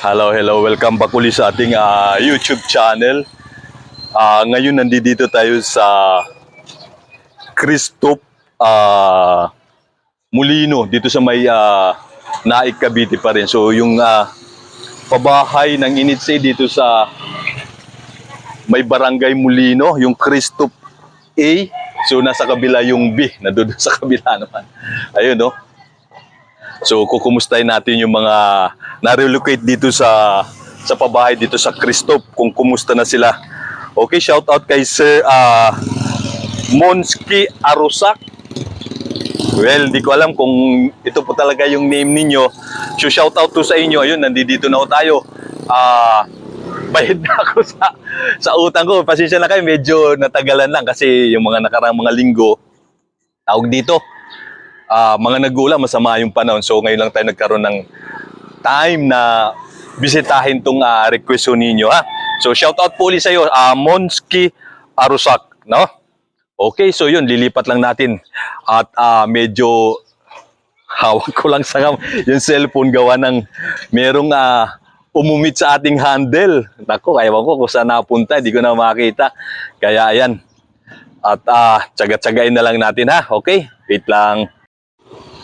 Hello, hello. Welcome back ulit sa ating ah, YouTube channel. Ah, ngayon nandito tayo sa Christop ah, Molino dito sa may ah, Naik Cavite pa rin. So yung ah, pabahay ng Initse dito sa may barangay Molino, yung Christop A. So nasa kabila yung B, na sa kabila naman. Ayun no. So kukumustahin natin yung mga na-relocate dito sa sa pabahay dito sa Christop kung kumusta na sila. Okay, shout out kay Sir ah, Monski Arusak. Well, di ko alam kung ito po talaga yung name ninyo. So shout out to sa inyo. Ayun, nandito na tayo. Ah, bayad na ako sa sa utang ko. Pasensya na kayo, medyo natagalan lang kasi yung mga nakarang mga linggo tawag dito ah, mga nagulang, masama yung panahon. So ngayon lang tayo nagkaroon ng time na bisitahin tong ah, request ninyo ha. So shout out po ulit sa iyo, ah, Monski Arusak, no? Okay, so yun, lilipat lang natin. At ah, medyo hawak ko lang sa yung cellphone gawa ng merong ah, umumit sa ating handle. Nako, kaya ko kung saan napunta, hindi ko na makita. Kaya ayan. At ah, tsaga-tsagain na lang natin ha. Okay? Wait lang.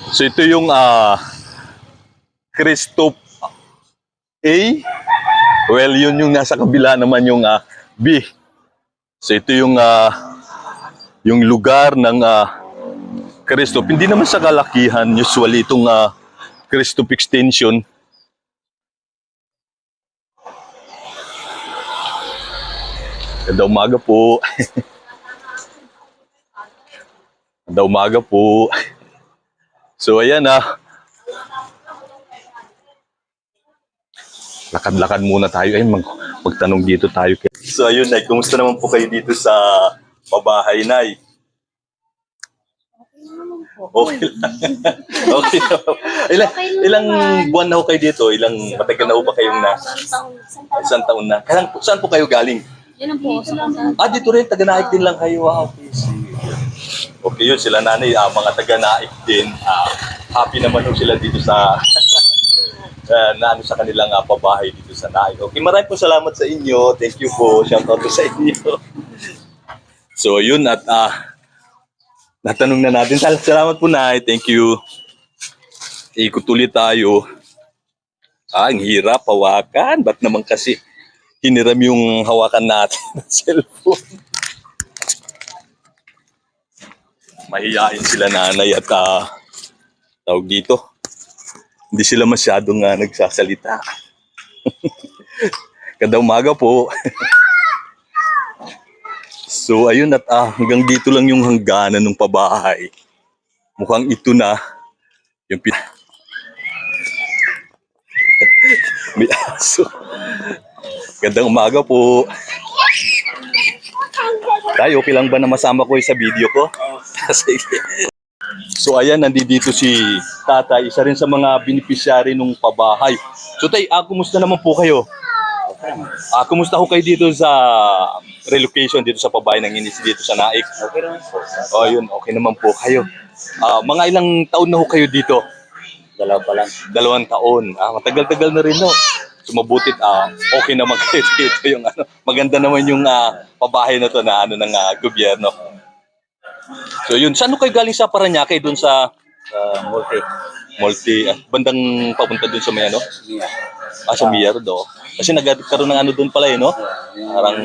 So ito yung ah Christop A. Well, yun yung nasa kabila naman yung ah, B. So ito yung ah, yung lugar ng ah, Christop. Hindi naman sa kalakihan usually itong ah, Christop extension. Ganda umaga po. Ganda umaga po. So ayan ah. Lakad-lakad muna tayo. Ay, mag magtanong dito tayo. So ayun, Nay. Kumusta naman po kayo dito sa pabahay, Nay? Okay lang. okay lang. Ilang, ilang buwan na ho kayo dito? Ilang matagal na ho ba kayong na? Isang taon na. Kailan, saan po kayo galing? Yan ang po. Sa Ah, dito rin. Taga-naik din lang kayo. Wow, okay. Okay yun, sila nanay, ah, mga taga-naik din. Ah, happy naman ho sila dito sa uh, na ano sa kanilang ah, pabahay dito sa naik. Okay, maraming po salamat sa inyo. Thank you po. Shout out po sa inyo. so, yun at ah, natanong na natin. Sal- Salamat po, Nay. Thank you. Ikot ulit tayo. Ah, ang hirap, hawakan. Ba't naman kasi hiniram yung hawakan natin ng cellphone? Mahihain sila nanay at ah, tawag dito. Hindi sila masyadong ah, nagsasalita. Kada umaga po. so ayun at ah, hanggang dito lang yung hangganan ng pabahay. Mukhang ito na yung pin- May aso. Gandang umaga po. Tayo, okay lang ba na masama ko sa video ko? Sige. So ayan, nandito si tatay, isa rin sa mga beneficiary nung pabahay. So tay, ah, kumusta naman po kayo? Ah, kumusta ho kayo dito sa relocation dito sa pabahay ng Inis dito sa Naik? Okay naman po. Oh, yun, okay naman po kayo. Ah, mga ilang taon na ho kayo dito? Dalawa pa lang. Dalawang taon. Ah, matagal-tagal na rin, no? Sumabutit, ah, okay naman kayo dito yung ano. Maganda naman yung ah, pabahay na to na ano ng ah, gobyerno. So yun, saan kayo galing sa Paranaque doon sa Uh, multi. multi, ah, bandang papunta doon sa may ano? Ah, sa Miyar do. Kasi nagkaroon ng ano doon pala eh, no? Parang,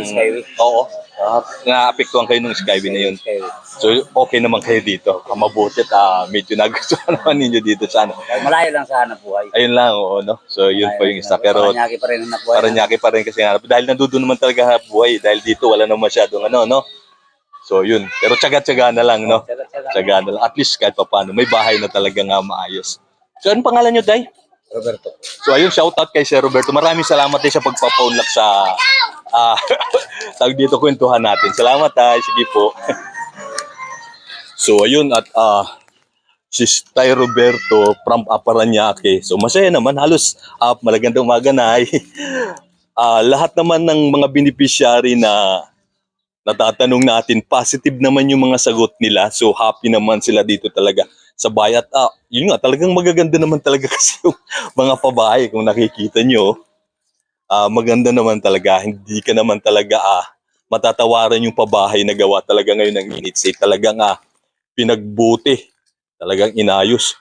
oo. Ah, naapektuhan kayo nung Skyway na yun. So, okay naman kayo dito. Ah, Mabuti at ah, medyo nagustuhan naman ninyo dito sa ano. Malayo lang sa hanap buhay. Ayun lang, oo, no? So, yun po yung isa. Pero, Paranaque pa rin hanap buhay. Paranaque pa rin kasi nga. Dahil nandoon naman talaga hanap buhay. Dahil dito, wala naman masyadong ano, no? So, yun. Pero tsaga-tsaga na lang, no? Tsaga, tsaga. Tsaga na lang. At least kahit pa paano, may bahay na talaga nga maayos. So, anong pangalan nyo, Day? Roberto. So ayun, shout out kay Sir Roberto. Maraming salamat din sa pagpapaunlak sa ah tawag dito kwentuhan natin. Salamat ay sige po. so ayun at ah si Tay Roberto from Aparanaque. So masaya naman halos uh, malagandang umaga na ay ah, lahat naman ng mga beneficiary na natatanong natin, positive naman yung mga sagot nila. So happy naman sila dito talaga sa bayat. Ah, yun nga, talagang magaganda naman talaga kasi yung mga pabahay kung nakikita nyo. Ah, maganda naman talaga. Hindi ka naman talaga ah, matatawaran yung pabahay na gawa talaga ngayon ng minutes. Eh, talagang ah, pinagbuti. Talagang inayos.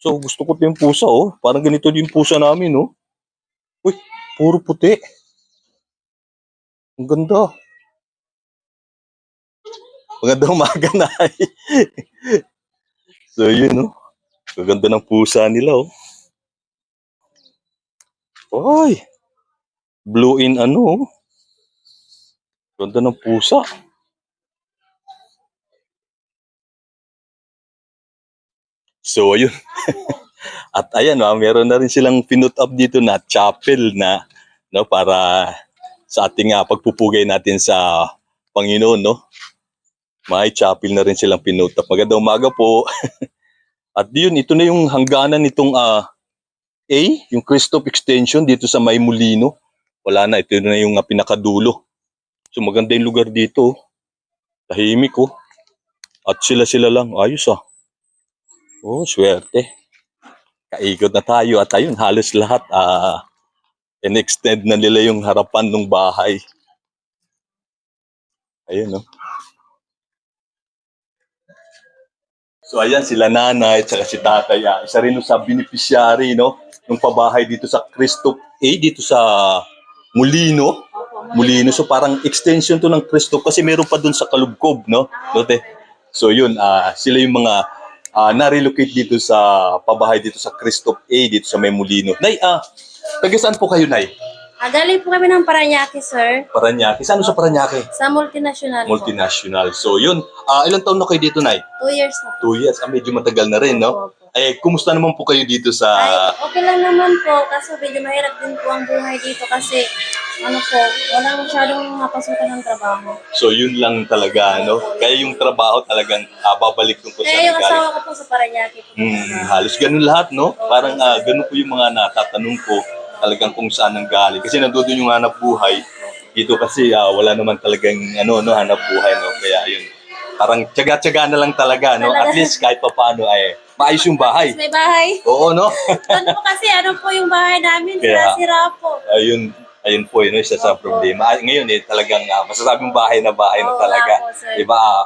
So gusto ko yung pusa oh. Parang ganito din pusa namin oh. Uy, puro puti. Ang ganda. Magandang umaga na. so yun oh. Ang ganda ng pusa nila oh. Oy. Blue in ano. Ganda ng pusa. So ayun. At ayan, ah, meron na rin silang pinut up dito na chapel na no para sa ating ah, pagpupugay natin sa Panginoon, no. May chapel na rin silang pinut up. Magandang umaga po. At yun, ito na yung hangganan nitong ah, A, yung Christoph Extension dito sa May Molino. Wala na, ito na yung pinakadulo. So maganda yung lugar dito. Tahimik oh. At sila-sila lang. Ayos ah. Oh, swerte. Kaikot na tayo at ayun, halos lahat ah in-extend na nila yung harapan ng bahay. Ayun, no? So ayan, sila nanay at si tatay. ah, Isa rin sa beneficiary, no? Ng pabahay dito sa Cristo, eh, dito sa Molino. Molino. So parang extension to ng Cristo kasi meron pa dun sa Kalubkob, no? Lote. So yun, ah sila yung mga ah na-relocate dito sa pabahay dito sa Cristo A dito sa May Molino. Nay, ah, taga saan po kayo, Nay? Ah, galing po kami ng Paranaque, sir. Paranaque. Saan sa Paranaque? Sa multinational po. Multinational. So yun, ah ilang taon na kayo dito, Nay? Two years na po. Two years. Ah, medyo matagal na rin, no? Opo. Eh, kumusta naman po kayo dito sa... Ay, okay lang naman po. Kaso medyo mahirap din po ang buhay dito kasi ano po, walang masyadong mapasukan ng trabaho. So yun lang talaga, no? Kaya yung trabaho talagang ah, babalik dun po sa Kaya yung galing. asawa ko po sa Paranaque po. Hmm, halos ganun lahat, no? Parang ah, ganun po yung mga natatanong ko talagang kung saan ang galing. Kasi nandoon yung hanap buhay. Dito kasi ah, wala naman talagang ano, no, hanap buhay, no? Kaya yun, parang tiyaga-tiyaga na lang talaga, no? At least kahit pa paano ay maayos yung bahay. May bahay. Oo, no? Doon po kasi ano po yung bahay namin, Kaya- sira-sira po. Ayun, ayun po yun, isa sa problema. Ah, Ngayon eh, talagang uh, masasabing bahay na bahay na talaga. po. Diba, ah,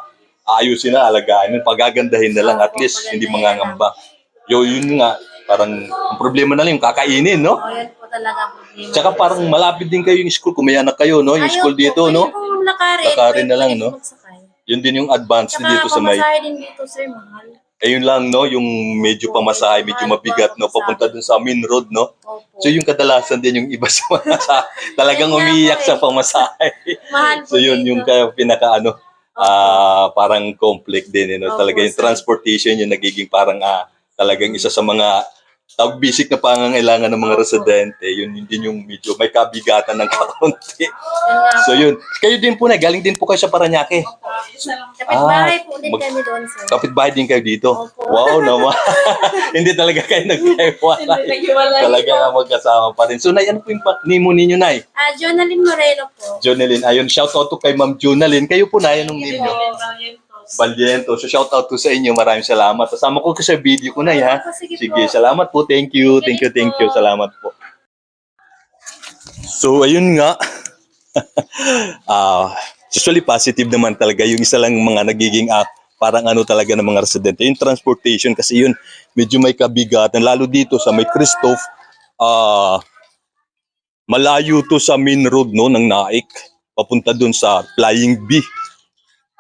aayusin na, alagaan, pagagandahin na lang, at least hindi mangangamba. Yo, yun nga, parang ang problema na lang yung kakainin, no? O, yan po talaga ang problema. Tsaka parang malapit din kayo yung school, kung may anak kayo, no? Yung Ayaw school po, dito, pwede no? pong lakarin. Lakarin na lang, Pwede no? magsakay. Yun din yung advance Tsaka dito sa may... pamasahe din dito, sir, mahal. Ayun lang, no? Yung medyo pamasahe, medyo mabigat, no? Papunta dun sa main road, no? Opo. So yung kadalasan din yung iba sa sa, talagang Ayun nga po umiiyak eh. sa pamasahe. Mahal po So yun dito. yung kaya pinaka ano ah parang conflict din you know? Opo, talaga yung sir. transportation yung nagiging parang ah, talagang isa sa mga tawag basic na pangangailangan ng mga residente yun yun din yung medyo may kabigatan ng kaunti. Yun so yun. Kayo din po na galing din po kayo sa Paranaque. Kapit-bahay po din mag- kami doon, sir. kapitbahay din kayo dito? Opo. wow naman hindi talaga kayo nagkaiwalay Naghiwalay. Talaga nga magkasama pa rin. So nay ano po yung pa- nimo ninyo nay? Ah, Jonalyn Moreno po. Jonalyn. Ayun shout out to kay ma'am Jonalyn. Kayo po nay anong name niyo Valiento. So shout out to sa inyo. Maraming salamat. Kasama ko sa video ko na ha. Sige, Sige, po. salamat po. Thank you. Thank you, thank you. Salamat po. So ayun nga. Ah, usually positive naman talaga yung isa lang mga nagiging ah, parang ano talaga ng mga residente. Yung transportation kasi yun medyo may kabigatan lalo dito sa may Christoph ah malayo to sa main road no ng Naik papunta dun sa Flying B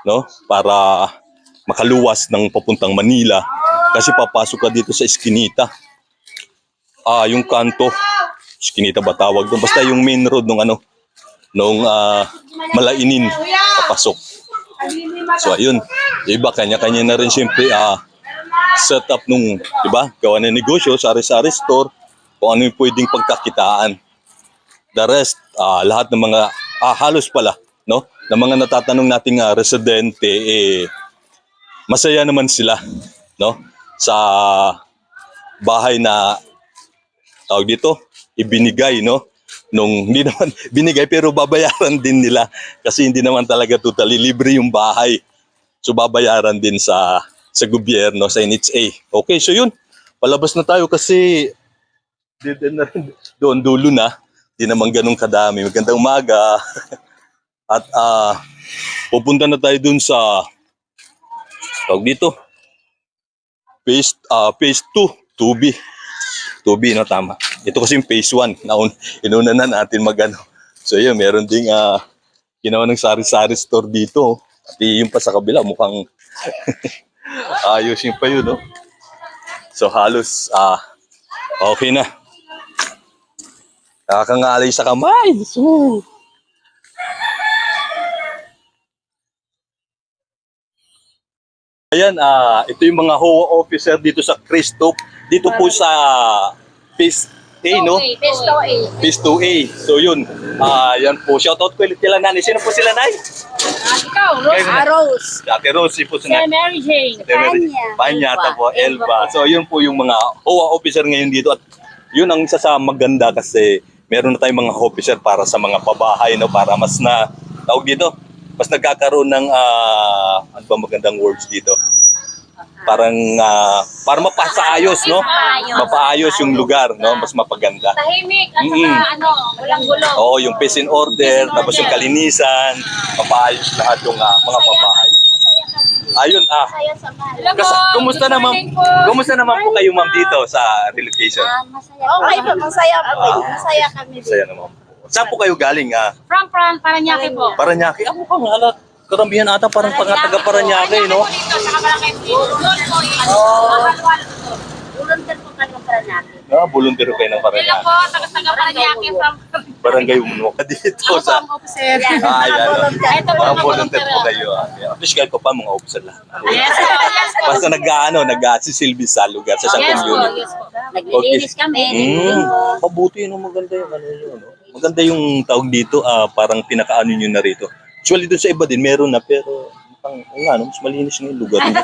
no? Para makaluwas ng papuntang Manila kasi papasok ka dito sa Eskinita. Ah, yung kanto. Eskinita ba tawag doon? Basta yung main road nung ano, nung ah, Malainin papasok. So ayun, iba kanya-kanya na rin siyempre ah, set up nung, 'di ba? Gawa ng negosyo, sari-sari store, kung ano yung pwedeng pagkakitaan. The rest, ah, lahat ng mga, ah, halos pala, ng mga natatanong nating ah, residente, eh, masaya naman sila, no? Sa bahay na, tawag dito, ibinigay, no? Nung, hindi naman binigay, pero babayaran din nila. Kasi hindi naman talaga totally libre yung bahay. So, babayaran din sa, sa gobyerno, sa NHA. Okay, so yun. Palabas na tayo kasi, na doon dulo na. Di naman ganun kadami. Magandang umaga. At ah pupunta na tayo dun sa tawag dito. Phase, ah phase 2, 2B. 2B, no? Tama. Ito kasi yung phase 1. Naun, inuna na natin magano. So yun, meron ding ah ginawa ng sari-sari store dito. At yung pa sa kabila, mukhang ayusin pa yun, no? So halos, ah, okay na. Nakakangalay sa kamay. So, Ayan, ah, ito yung mga HOA officer dito sa Christop. Dito po sa Phase A, no? Best to A. Phase 2A. So yun, ah, yan po. Shoutout ko ulit kila nanay. Sino po sila, Nay? Ikaw, Kayo na. Rose. Ate Rose, si po si. Mary Jane. Ate Mary. Panya. Panya, po, Elba. Elba. So yun po yung mga HOA officer ngayon dito. At yun ang isa sa maganda kasi meron na tayong mga officer para sa mga pabahay, no? Para mas na, tawag dito, mas nagkakaroon ng, ah, ano ba magandang words dito? Parang, ah, para mapasaayos, no? Mapaayos. Yung lugar, no? Mas mapaganda. Tahimik at Mm-mm. saka ano, walang gulo. Oo, yung peace in order, tapos yung kalinisan, mapaayos lahat yung ah, mga pabahay. Ayun, ah. Kas, kumusta naman, kumusta naman po kayo ma'am dito sa relocation? Okay po, masaya po. Ah. Masaya kami dito. Saya naman. Saan po kayo galing? Ah, From Fran, Paranaque po. Paranaque? Ako pa nga, ala, karamihan ata parang pang taga Paranaque, no? Dito, saka Barangay Doon po, ano, Volunteer po kami ng Paranaque. Ah, volunteer kayo ng Paranaque. po, taga-taga Paranaque from Barangay Umuno. Dito Ako po sa... ang officer. Ah, yan. Ito po Mga ang volunteer po kayo. ah. Least kahit pa mga officer lahat. Yes po, yes po. Basta nag-ano, nag-sisilbi sa lugar, sa isang Yes po, community. yes po. Naglilinis kami. Mm, mabuti no, maganda yung ano yun. No? Maganda yung tawag dito, ah, parang pinakaano nyo na rito. Actually, doon sa iba din, meron na, pero mukhang, oo nga, no, mas malinis na yung lugar. No?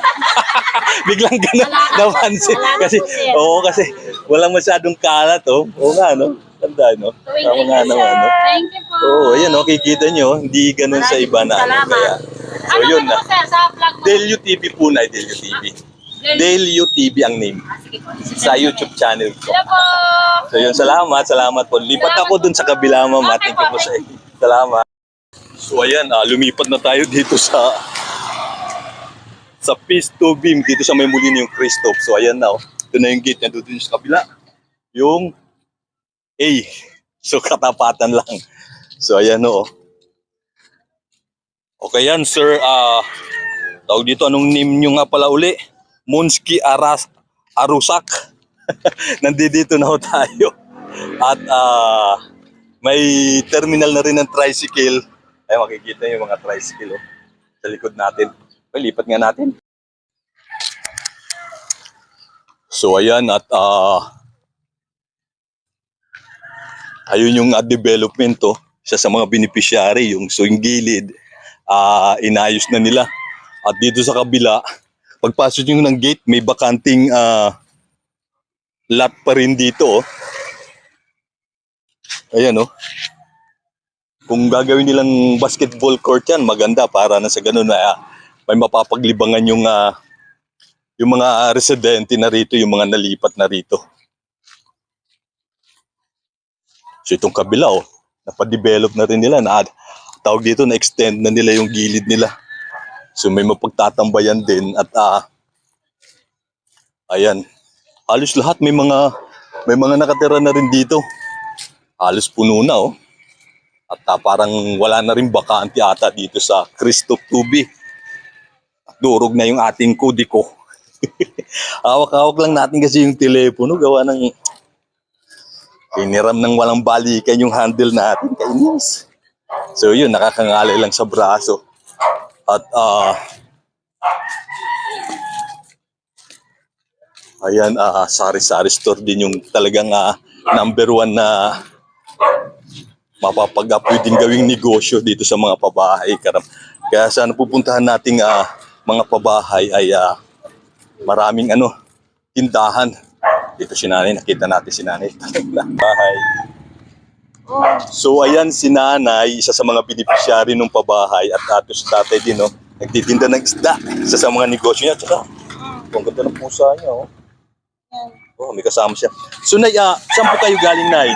Biglang gano'n napansin. Kasi, oo, kasi walang masyadong kalat, oh. Oo nga, no? Ganda, no? Tama nga naman, no? Thank you po. Oo, ayan, no? Kikita nyo, hindi ganun sa iba na. ano, Kaya, so, Ano yun na. sir, sa vlog mo? Delio TV po na, Delio TV. Delio TV ang name. Ah. Sa YouTube channel ko. Hello po. So yun, salamat, salamat po. Lipat ako dun sa kabila, ma'am. Okay Thank you po, sa inyo. Salamat. So ayan, ah, lumipat na tayo dito sa sa Peace to Beam dito sa may muli yung Christoph. So ayan na, oh. ito na yung gate niya doon sa kabila. Yung A. So katapatan lang. So ayan oh. Okay yan, sir. Ah, tawag dito, anong name nyo nga pala uli? Monski Aras Arusak. Nandito na ho tayo. At ah, may terminal na rin ng tricycle. Ay makikita yung mga tricycle oh, sa likod natin. Ay, lipat nga natin. So ayan at ah ayun yung ah, development to. Isa sa mga beneficiary yung so yung gilid ah inayos na nila. At dito sa kabila, pagpasok nyo ng gate, may bakanting ah, lot pa rin dito. Oh. Ayan oh. Kung gagawin nilang basketball court yan, maganda para na sa ganun na ah, may mapapaglibangan yung ah, yung mga residente na rito, yung mga nalipat na rito. So itong kabila oh, napadevelop na rin nila na tawag dito na extend na nila yung gilid nila. So may mapagtatambayan din at ah ayan. Halos lahat may mga may mga nakatira na rin dito. Halos puno na oh. At ah, parang wala na rin bakante ata dito sa Christoph Tubi. At durog na yung ating kodiko. Hawak-hawak lang natin kasi yung telepono gawa ng Piniram ng walang balikan yung handle natin. Kainis. So yun, nakakangalay lang sa braso. At ah ayan, ah sari-sari store din yung talagang ah, number one na mapapag pwedeng gawing negosyo dito sa mga pabahay. Karam. Kaya sana pupuntahan nating ah, mga pabahay ay ah, maraming ano, tindahan. Dito si nanay, nakita natin si nanay. Bahay. So ayan si nanay, isa sa mga beneficiary ng pabahay at ato si tatay din, no? nagtitinda ng isda. Isa sa mga negosyo niya. Tsaka, ang ganda ng pusa niya, oh. Oh, may kasama siya. So, Nay, ah, saan po kayo galing, Nay?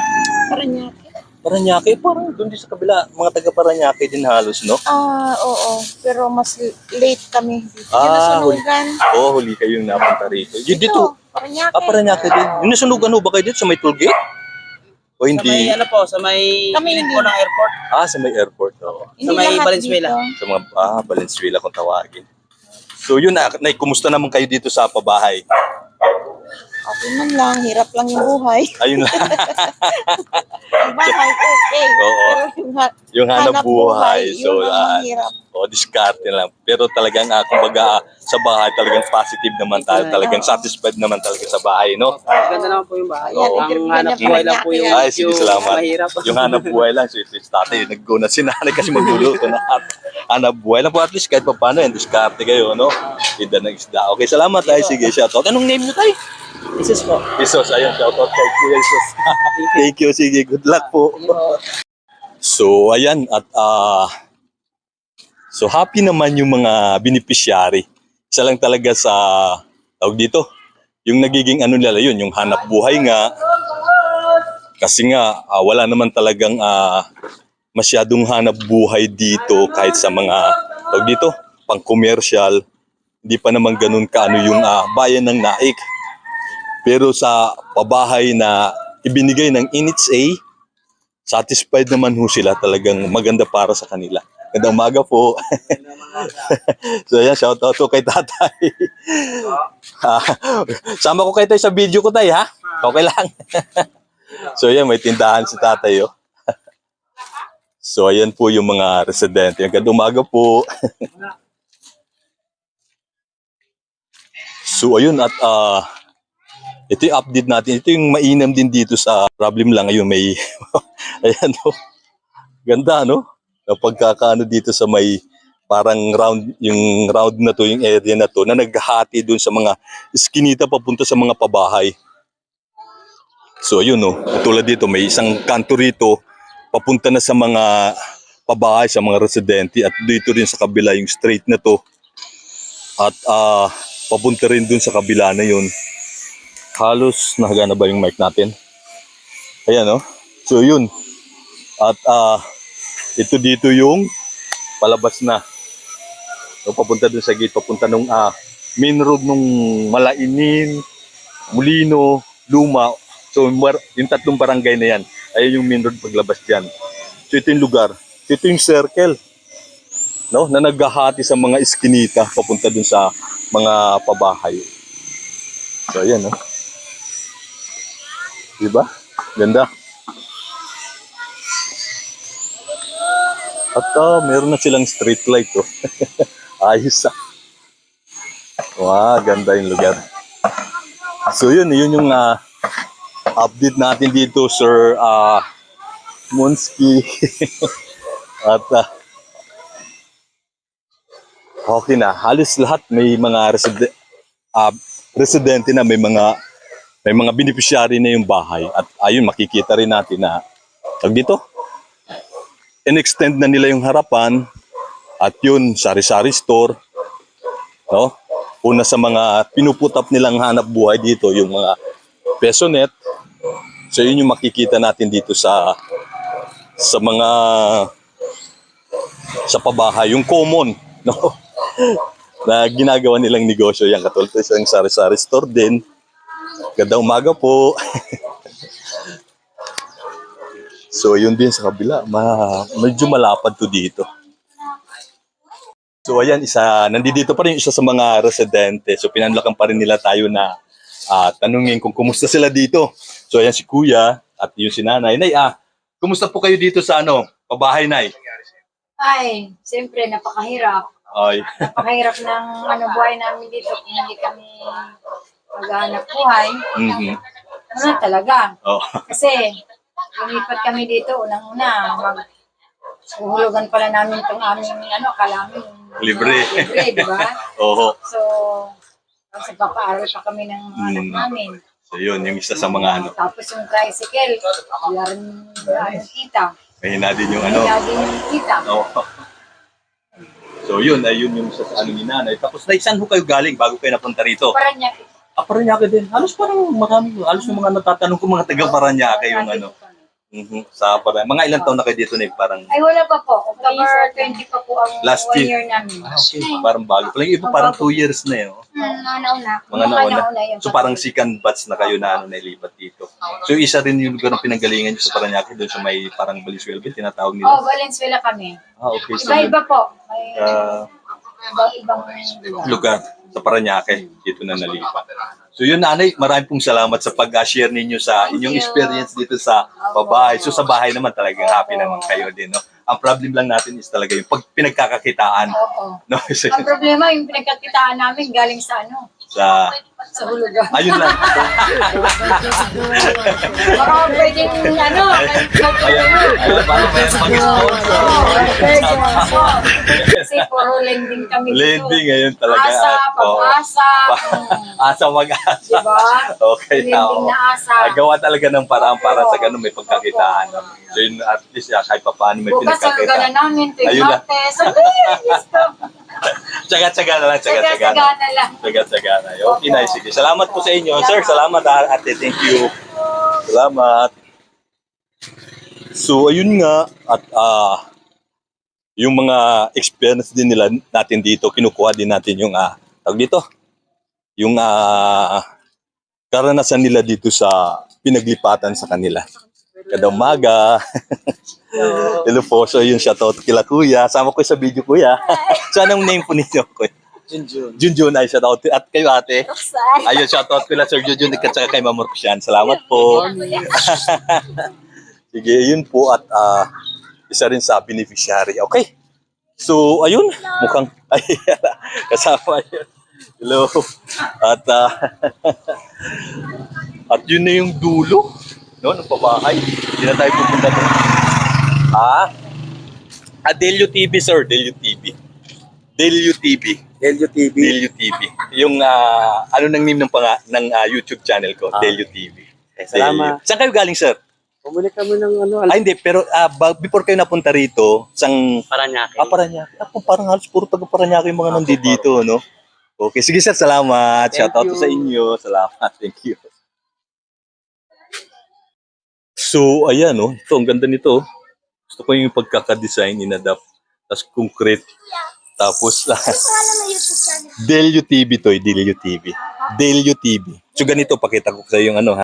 Paranaque. Paranaque, parang doon din sa kabila, mga taga Paranaque din halos, no? Ah, oo. Pero mas late kami dito. Ah, nasunugan. Oo, oh, huli kayong napunta rito. Yun dito, Paranaque. ah, Paranaque din. Yung nasunugan ho ba kayo dito sa may toll gate? O Sa may hindi? ano po, sa may Kami gilid hindi. po ng airport. Ah, sa may airport. Oo. Hindi sa may lahat Valenzuela. dito. Sa mga, ah, Valenzuela kung tawagin. So yun na, kumusta naman kayo dito sa pabahay? Okay man lang. Hirap lang yung buhay. Ayun lang. Yung bahay, okay. Oo. Pero yung ha- yung hanap buhay. So, yun ang ah, mahirap. o diskarte lang. Pero talagang, uh, kumbaga, ah, sa bahay, talagang positive naman tayo. Talagang satisfied naman talaga sa bahay, no? Ganda naman po yung bahay. Oo. Ang hanap buhay lang po yung Ay, sige, salamat. mahirap. Yung hanap buhay lang, si, si tatay, nag-go na si nanay kasi magluluto na at hanap buhay lang po at least kahit pa paano yan, diskarte kayo, no? Ida ng isda. Okay, salamat tayo. Sige, shoutout. Anong name nyo tayo? Isis po. Isos, ayun, shoutout kay Kuya Isos. Thank you, sige, good luck po. So, ayan, at ah, so happy naman yung mga beneficiary. Isa lang talaga sa, tawag dito, yung nagiging ano nila yun, yung hanap buhay nga. Kasi nga, ah, wala naman talagang ah, masyadong hanap buhay dito kahit sa mga, tawag dito, pang commercial. Hindi pa naman ganun kaano yung ah, bayan ng Naik. Pero sa pabahay na ibinigay ng NHA, satisfied naman ho sila talagang maganda para sa kanila. Gandang umaga po. so yan, shout out to kay tatay. Ah, Sama ko kayo tayo sa video ko tayo ha? Okay lang. so yan, may tindahan si tatay oh. So ayan po yung mga residente. Gandang umaga po. so ayun at ah ito yung update natin. Ito yung mainam din dito sa problem lang ngayon. May, ayan no. Ganda no. Kapag kakaano dito sa may parang round, yung round na to, yung area na to, na naghahati dun sa mga iskinita papunta sa mga pabahay. So ayun no. Tulad dito, may isang kanto rito, papunta na sa mga pabahay, sa mga residente. At dito rin sa kabila yung straight na to. At ah papunta rin dun sa kabila na yun halos nahagana ba yung mic natin? Ayan, no? So, yun. At ah ito dito yung palabas na. So, papunta dun sa gate, papunta nung ah main road nung Malainin, Mulino, Luma. So, yung tatlong barangay na yan, ayun yung main road paglabas dyan. So, ito yung lugar. Ito yung circle. No? Na naghahati sa mga iskinita papunta dun sa mga pabahay. So, ayan, no? Diba? Ganda. At ah, meron na silang street light oh. Ayos ah. Wow, ganda yung lugar. So yun, yun yung ah, update natin dito, Sir ah Monski. At ah, okay na. Halos lahat may mga reside, ah, residente na, may mga may mga beneficiary na yung bahay at ayun makikita rin natin na tag dito in-extend na nila yung harapan at yun sari-sari store no? Una sa mga pinuputap nilang hanap buhay dito yung mga pesonet so yun yung makikita natin dito sa sa mga sa pabahay yung common no? Na ginagawa nilang negosyo. Yan katulad sa sari-sari store din Gandang umaga po. so, yun din sa kabila. Ma medyo malapad to dito. So, ayan, isa, nandito pa rin isa sa mga residente. So, pinanlakan pa rin nila tayo na ah, tanungin kung kumusta sila dito. So, ayan si Kuya at yung si Nanay. Nay, ah, kumusta po kayo dito sa ano, pabahay, Nay? Ay, siyempre, napakahirap. Ay, Napakahirap ng ano, buhay namin dito kung hindi kami maghanap buhay. mhm. Ano talaga? Oh, Kasi, lumipat kami dito, unang-una, mag Uhulugan pala namin itong aming, ano, akala namin Libre. libre, di ba? oho. So, tapos papaaral pa kami ng anak Mm. namin. So, yun, yung isa sa mga ano. Tapos yung tricycle, wala rin ano, kita. Mahina din yung ano. Wala din yung kita. Oo. So yun, ay yun yung sa ano ni nanay. Tapos na saan ho kayo galing bago kayo napunta rito? Ah, Paranaque din. Halos parang marami, halos yung mga natatanong ko mga taga Paranaque yung ano. Mhm. Sa para mga ilang taon na kayo dito na parang Ay, wala pa po. October 20 pa po ang Last one year. year namin. ah, okay, parang bago. Pala yung iba parang two years na eh. oh. Hmm, nauna. Mga nauna. yun. So parang second batch na kayo na ano nailipat dito. So isa rin yung lugar ng pinanggalingan nyo sa Paranaque doon sa may parang Valenzuela, tinatawag Oh, nila. Valenzuela kami. Ah, okay. So, Iba-iba po. May ah, ibang-ibang lugar. lugar sa Paranaque, dito na nalipat. So yun nanay, maraming pong salamat sa pag-share ninyo sa inyong experience dito sa babae. So sa bahay naman talagang happy naman kayo din. No? Ang problem lang natin is talaga yung pag pinagkakakitaan. Oo. No? So, Ang problema, yung pinagkakitaan namin galing sa ano, sa, sa hulugan. ayun lang. Baka pwedeng ano, Ayun, para may mag-sponsor. Kasi puro lending kami dito. Lending ngayon talaga. Asa, pag-asa. Asa mag-asa. Diba? Okay na. Lending na asa. Gawa talaga ng paraan para sa ganun may pagkakitaan. So yun, at least ah, kahit pa paano may Bukas ang pinagkakitaan. namin, tuwing Ayun lang. Martes. Ay, Diyos ko. Tsaga-tsaga na lang, tsaga-tsaga na. Tsaga-tsaga na lang. Tsaga-tsaga na. Okay na, sige. Salamat po sa inyo. Sir, salamat ha, ate. Thank you. Salamat. So, ayun nga. At ah, yung mga experience din nila natin dito, kinukuha din natin yung, ah, tawag dito, yung ah, karanasan nila dito sa pinaglipatan sa kanila. Kada umaga. Hello po. So, yun, shoutout kila kuya. Sama ko sa video, kuya. so, anong name po ninyo, kuya? Junjun. Junjun ay shoutout. At kayo, ate. Ayun, shoutout kila Sir Junjun at saka kay Ma'am Roxanne. Salamat po. Sige, yun po at ah, isa rin sa beneficiary. Okay. So, ayun. Mukhang, ay, kasama yun. Hello. At, ah, at yun na yung dulo. No, ng pabahay. Hindi na tayo pupunta doon. Ah? Ah, Delio TV, sir. Delio TV. Delio TV. Delio TV. Delio TV. Yung ah, ano nang name ng panga, ng ah, YouTube channel ko, Ah. Delio TV. Eh, salamat. Delio. Saan kayo galing, sir? Bumili kami ng ano, Ay, hindi. Pero ah, ba- before kayo napunta rito, sang... Paranaque. Ah, Paranaque. Ako, parang halos puro taga Paranaque yung mga nandito dito, no? Okay, sige sir, salamat. Thank Shout out you. sa inyo. Salamat. Thank you. So, ayan, no? Ito, ang ganda nito. Gusto ko yung pagkaka-design, inadapt. Tapos concrete. Tapos, Delio TV to, eh, Delio TV. Delio TV. So, ganito, pakita ko sa yung ano, ha?